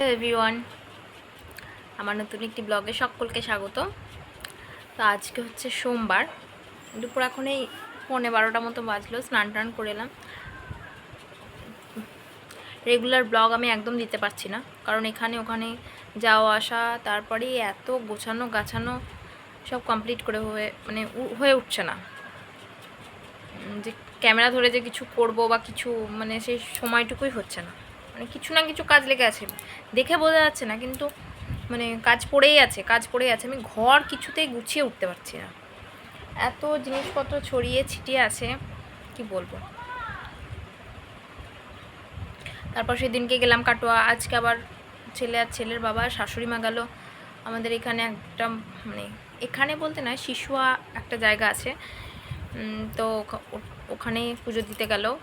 Everyone আমার নতুন একটি ব্লগে সকলকে স্বাগত। তো আজকে হচ্ছে সোমবার। দুপুর এখন এই পৌনে বারোটা মতো বাজলো, স্নান টান করে এলাম। রেগুলার ব্লগ আমি একদম দিতে পারছি না। কারণ এখানে ওখানে যাওয়া আসা তারপরে এত গোছানো গাছানো সব কমপ্লিট করে হয়ে মানে হয়ে উঠছে না। যে ক্যামেরা ধরে যে কিছু করব বা কিছু মানে সেই সময়টুকুই হচ্ছে না। মানে কিছু না কিছু কাজ লেগে আছে। দেখে বোঝা যাচ্ছে না, কিন্তু মানে কাজ পড়েই আছে, কাজ পড়েই আছে। আমি ঘর কিছুতেই গুছিয়ে উঠতে পারছি না। এত জিনিসপত্র ছড়িয়ে ছিটিয়ে আছে, কি বলব? তারপর সেদিনকে গেলাম কাটোয়া। আজকে আবার ছেলে আর ছেলের বাবা, শাশুড়ি মা গেল। আমাদের এখানে একটা মানে এখানে বলতে না শিশুয়া একটা জায়গা আছে। তো ওখা- ওখানে পুজো দিতে গেল।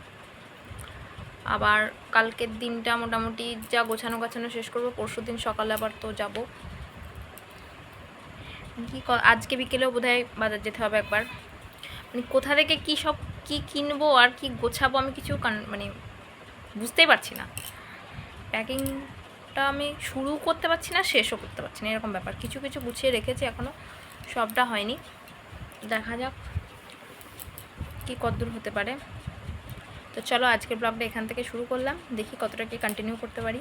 আবার কালকের দিনটা মোটামুটি যা গোছানো গাছানো শেষ করব, পরশু দিন সকালে আবার তো যাব। কি আজকে বিকেলেও বোধহয় বাজার যেতে হবে একবার। মানে কোথা থেকে কি সব কি কিনবো আর কি গোছাবো আমি কিছু মানে বুঝতেই পারছি না। প্যাকিংটা আমি শুরু করতে পারছি না, শেষও করতে পারছি না, এরকম ব্যাপার। কিছু কিছু গুছিয়ে রেখেছি এখনও সবটা হয়নি। দেখা যাক কি কতদূর হতে পারে। তো চলো আজকের ব্লগটা এখান থেকে শুরু করলাম। দেখি কতটা কি কন্টিনিউ করতে পারি।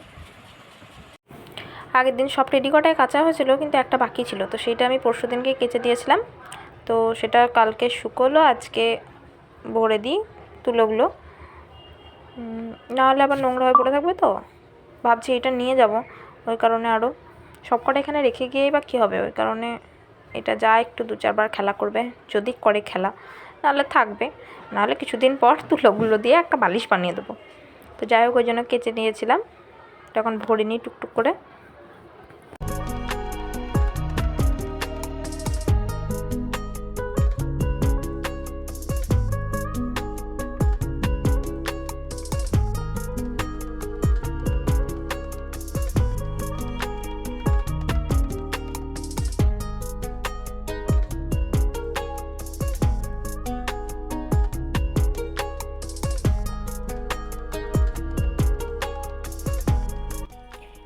আগের দিন সব রেডি কটায় কাঁচা হয়েছিল, কিন্তু একটা বাকি ছিল। তো সেটা আমি পরশু দিনকে কেচে দিয়েছিলাম। তো সেটা কালকে শুকোলো, আজকে ভরে দিই তুলোগুলো। নাহলে আবার নোংরা হয়ে পড়ে থাকবে তো। ভাবছি এটা নিয়ে যাব, ওই কারণে আরও সবকটা এখানে রেখে গিয়েই বা কী হবে? ওই কারণে এটা যা একটু দু চারবার খেলা করবে, যদি করে খেলা। নাহলে থাকবে। নাহলে কিছুদিন পর তুলোগুলো দিয়ে একটা বালিশ বানিয়ে দেবো। তো যাই হোক, ওই জন্য কেচে নিয়েছিলাম। তখন ভরে নিই টুকটুক করে।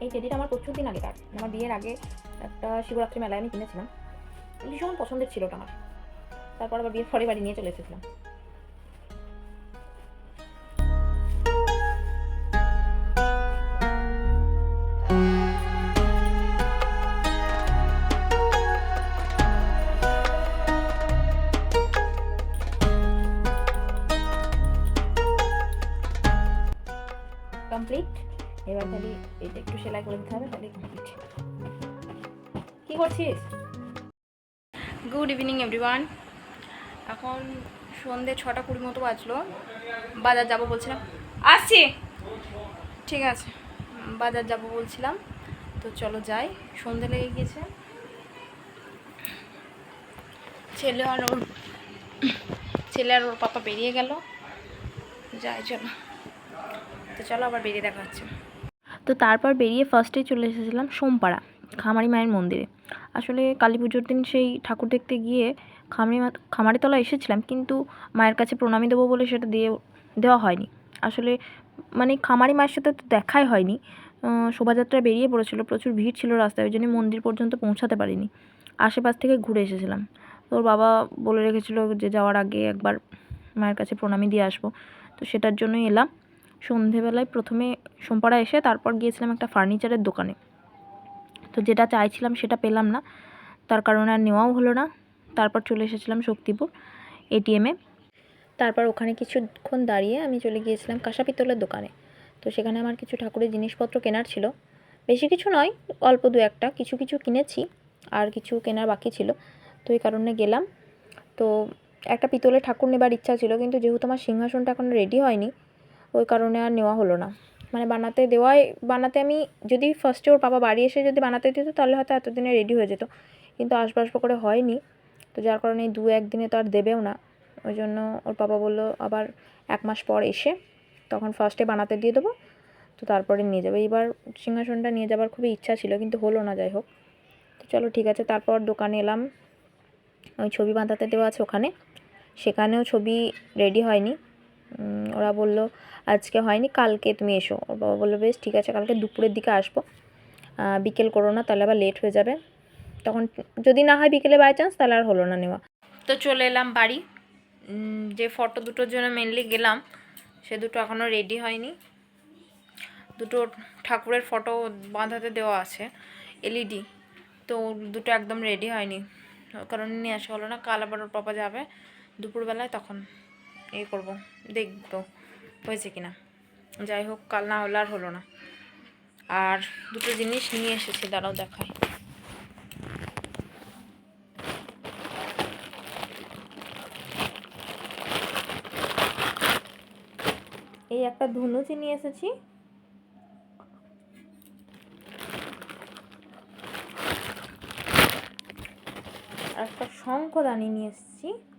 এই টেডিটা আমার প্রচুর দিন আগেকার আমার বিয়ের আগে একটা শিবরাত্রি মেলায় আমি কিনেছিলাম। ভীষণ পছন্দের ছিল ওটা আমার। তারপর আবার বিয়ের পরে বাড়ি নিয়ে চলে এসেছিলাম। এবার খালি এটা একটু সেলাই করে দিতে হবে তাহলে কি করছিস? গুড ইভিনিং এভরিওয়ান এখন সন্ধে ছটা কুড়ি মতো বাজলো। বাজার যাব বলছিলাম। আসছি! ঠিক আছে, বাজার যাব বলছিলাম। তো চলো যাই। সন্ধে লেগে গিয়েছে। ছেলে আর ওর ছেলে আর ওর পাপা বেরিয়ে গেল। যাই চলো। তো চলো আবার বেরিয়ে দেখা হচ্ছে। তো তারপর বেরিয়ে ফার্স্টেই চলে এসেছিলাম সোমপাড়া, খামারি মায়ের মন্দিরে। আসলে কালী পুজোর দিন সেই ঠাকুর দেখতে গিয়ে খামারি খামারি তলা এসেছিলাম কিন্তু মায়ের কাছে প্রণামী দেবো বলে সেটা দিয়ে দেওয়া হয়নি। আসলে মানে খামারি মায়ের সাথে তো দেখাই হয়নি। শোভাযাত্রা বেরিয়ে পড়েছিল, প্রচুর ভিড় ছিল রাস্তায়, ওই জন্য মন্দির পর্যন্ত পৌঁছাতে পারিনি। আশেপাশ থেকে ঘুরে এসেছিলাম। তোর বাবা বলে রেখেছিল যে যাওয়ার আগে একবার মায়ের কাছে প্রণামী দিয়ে আসব। তো সেটার জন্যই এলাম। সন্ধেবেলায় প্রথমে সোমপাড়া এসে তারপর গিয়েছিলাম একটা ফার্নিচারের দোকানে। তো যেটা চাইছিলাম সেটা পেলাম না। তার কারণে আর নেওয়াও হলো না। তারপর চলে এসেছিলাম শক্তিপুর এটিএমে তারপর ওখানে কিছুক্ষণ দাঁড়িয়ে আমি চলে গিয়েছিলাম কাঁসা পিতলের দোকানে। তো সেখানে আমার কিছু ঠাকুরের জিনিসপত্র কেনার ছিল। বেশি কিছু নয়, অল্প দু একটা। কিছু কিছু কিনেছি, আর কিছু কেনার বাকি ছিল। তো এই কারণে গেলাম। তো একটা পিতলের ঠাকুর নেবার ইচ্ছা ছিল, কিন্তু যেহেতু আমার সিংহাসনটা এখন রেডি হয়নি ওই কারণে আর নেওয়া হলো না। মানে বানাতে দেওয়াই বানাতে আমি যদি ফার্স্টে ওর বাবা বাড়ি এসে যদি বানাতে দিত, তাহলে হয়তো এতদিনে রেডি হয়ে যেত। কিন্তু আসব আসব করে হয়নি। তো যার কারণে দু একদিনে তো আর দেবেও না। ওই জন্য ওর বাবা বলল, আবার এক মাস পর এসে তখন ফার্স্টে বানাতে দিয়ে দেবো, তো তারপরে নিয়ে যাবে। এইবার সিংহাসনটা নিয়ে যাবার খুবই ইচ্ছা ছিল, কিন্তু হলো না, যাই হোক। তো চলো, ঠিক আছে, তারপর দোকানে এলাম। ওই ছবি বাঁধাতে দেওয়া আছে ওখানে। সেখানেও ছবি রেডি হয়নি। ওরা বলল, আজকে হয়নি, কালকে তুমি এসো। ওর বাবা বলল, বেশ, ঠিক আছে, কালকে দুপুরের দিকে আসব। বিকেল করো না, তাহলে আবার লেট হয়ে যাবে। তখন যদি না হয় বিকেলে বাই চান্স তাহলে আর হলো না নেওয়া। তো চলে এলাম বাড়ি। যে ফটো দুটোর জন্য মেনলি গেলাম, সে দুটো এখনও রেডি হয়নি। দুটো ঠাকুরের ফটো বাঁধাতে দেওয়া আছে এলইডি তো দুটো একদম রেডি হয়নি। কারণ নিয়ে আসা হলো না, কাল আবার ওর পাপা যাবে দুপুরবেলায়, তখন এ করব। দেখব হয়েছে কিনা। যাই হোক, কাল না হলে আর হলো না। আর দুটো জিনিস নিয়ে এসেছি, দাঁড়াও দেখাই। এই একটা ধুনুচি নিয়ে এসেছি। একটা শঙ্খদানি নিয়ে এসেছি।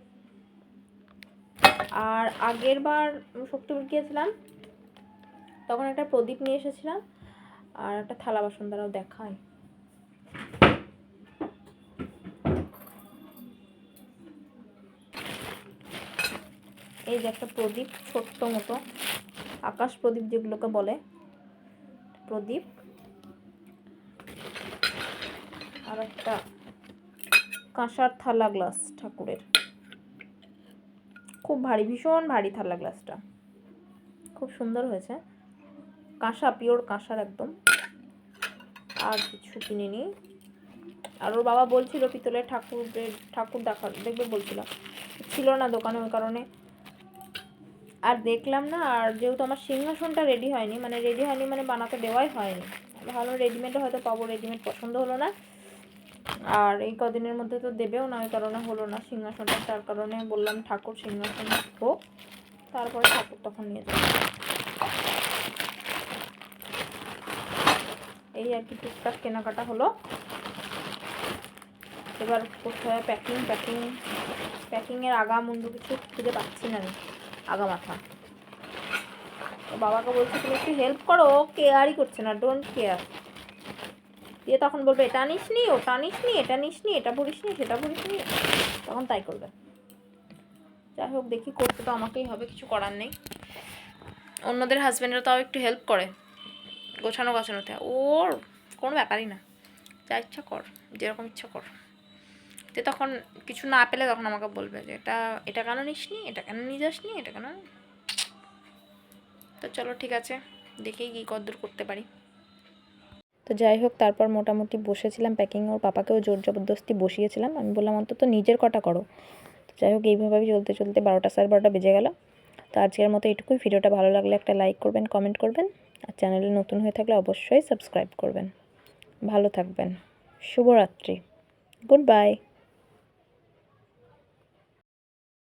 আর আগের বার শক্তিপুর গিয়েছিলাম, তখন একটা প্রদীপ নিয়ে এসেছিলাম আর একটা থালা বাসন দ্বারাও দেখায়। এই যে একটা প্রদীপ ছোট্ট মতো, আকাশ প্রদীপ যেগুলোকে বলে প্রদীপ। আর একটা কাঁসার থালা গ্লাস ঠাকুরের। খুব ভারী, ভীষণ ভারী থালা গ্লাসটা খুব সুন্দর হয়েছে। কাঁসা পিওর কাঁসার একদম। আর কিছু কিনে কিনিনি আর ওর বাবা বলছিল পিতলের ঠাকুরের ঠাকুর দেখা, দেখবে বলছিল। ছিল না দোকানে ওই কারণে। আর দেখলাম না, আর যেহেতু আমার সিংহাসনটা রেডি হয়নি মানে রেডি হয়নি মানে বানাতে দেওয়াই হয়নি। ভালো রেডিমেডও হয়তো পাবো রেডিমেড পছন্দ হলো না। আর এই কদিনের মধ্যে তো দেবেও না ওই কারণে হলো না সিংহাসনটা। তার কারণে বললাম ঠাকুর সিংহাসন হোক, তারপরে ঠাকুর তখন নিয়ে যাব। এই আর কি টুকটাক কেনাকাটা হলো। এবার কোথায় প্যাকিং প্যাকিং প্যাকিংয়ের আগা মুন্ডু কিছু খুঁজে পাচ্ছি না আগা মাথা। তো বাবাকে বলছি, তুমি একটু হেল্প করো কেয়ারই করছে না ডোন্ট কেয়ার দিয়ে তখন বলবে, এটা নিস নি ওটা নিস নি এটা নিস নি এটা ভরিস নি সেটা ভরিস নি তখন তাই করবে। যাই হোক, দেখি করতে তো আমাকেই হবে, কিছু করার নেই। অন্যদের হাজব্যান্ডরা তাও একটু হেল্প করে, গোছানো গোছানোতে ওর কোনো ব্যাপারই না। যা ইচ্ছা কর, যেরকম ইচ্ছা কর। তো তখন কিছু না পেলে তখন আমাকে বলবে যে, এটা এটা কেন নিস নি এটা কেন নিয়ে যাস নি এটা কেন? তো চলো, ঠিক আছে। দেখেই কি কদ্দূর করতে পারি। তো যাই হোক, তারপর মোটামুটি বসেছিলাম প্যাকিং ওর পাপাকেও জোর জবরদস্তি বসিয়েছিলাম। আমি বললাম, অন্তত নিজের কটা করো। তো যাই হোক এইভাবেই চলতে চলতে বারোটা সাড়ে বারোটা বেজে গেল। তো আজকের মতো এটুকুই। ভিডিওটা ভালো লাগলে একটা লাইক করবেন কমেন্ট করবেন। আর চ্যানেলে নতুন হয়ে থাকলে অবশ্যই সাবস্ক্রাইব করবেন। ভালো থাকবেন। শুভরাত্রি। Good bye